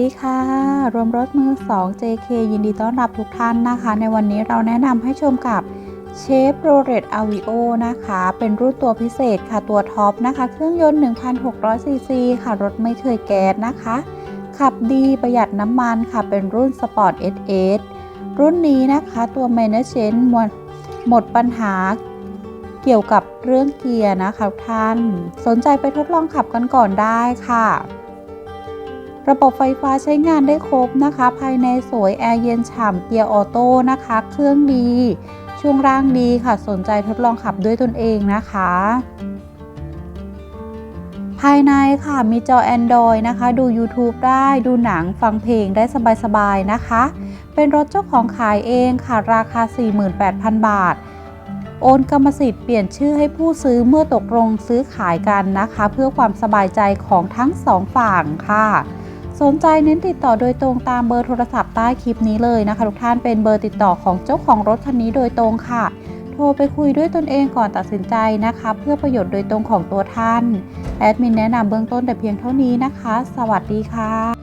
ดีค่ะ รวมรถมือ 2 JK ยินดีต้อนรับทุกท่านนะคะ ในวันนี้เราแนะนำให้ชมกับเชฟโรเลตอ v วิโอนะคะ เป็นรุ่นตัวพิเศษค่ะตัวท็อปนะคะ เครื่องยนต์ 1,600 ซีซีค่ะ รถไม่เคยแก๊สนะคะ ขับดีประหยัดน้ำมันค่ะ เป็นรุ่น Sport SS รุ่นนี้นะคะตัว m a i n t e n a n c e หมดหมดปัญหาเกี่ยวกับเรื่องเกียร์นะคะทุกท่าน สนใจไปทดลองขับกันก่อนได้ค่ะ ระบบไฟฟ้าใช้งานได้ครบนะคะ ภายในสวยแอร์เย็นฉ่ำเกียร์ออโต้นะคะ เครื่องดี ช่วงล่างดีค่ะ สนใจทดลองขับด้วยตนเองนะคะ ภายในค่ะมีจอ Android นะคะ ดู YouTube ได้ดูหนังฟังเพลงได้สบายๆนะคะ เป็นรถเจ้าของขายเองค่ะ ราคา 48,000 บาทโอนกรรมสิทธิ์เปลี่ยนชื่อให้ผู้ซื้อเมื่อตกลงซื้อขายกันนะคะ เพื่อความสบายใจของทั้งสองฝั่งค่ะ สนใจเน้นติดต่อโดยตรงตามเบอร์โทรศัพท์ใต้คลิปนี้เลยนะคะ ทุกท่านเป็นเบอร์ติดต่อของเจ้าของรถคันนี้โดยตรงค่ะ โทรไปคุยด้วยตนเองก่อนตัดสินใจนะคะ เพื่อประโยชน์โดยตรงของตัวท่าน แอดมินแนะนำเบื้องต้นแต่เพียงเท่านี้นะคะ สวัสดีค่ะ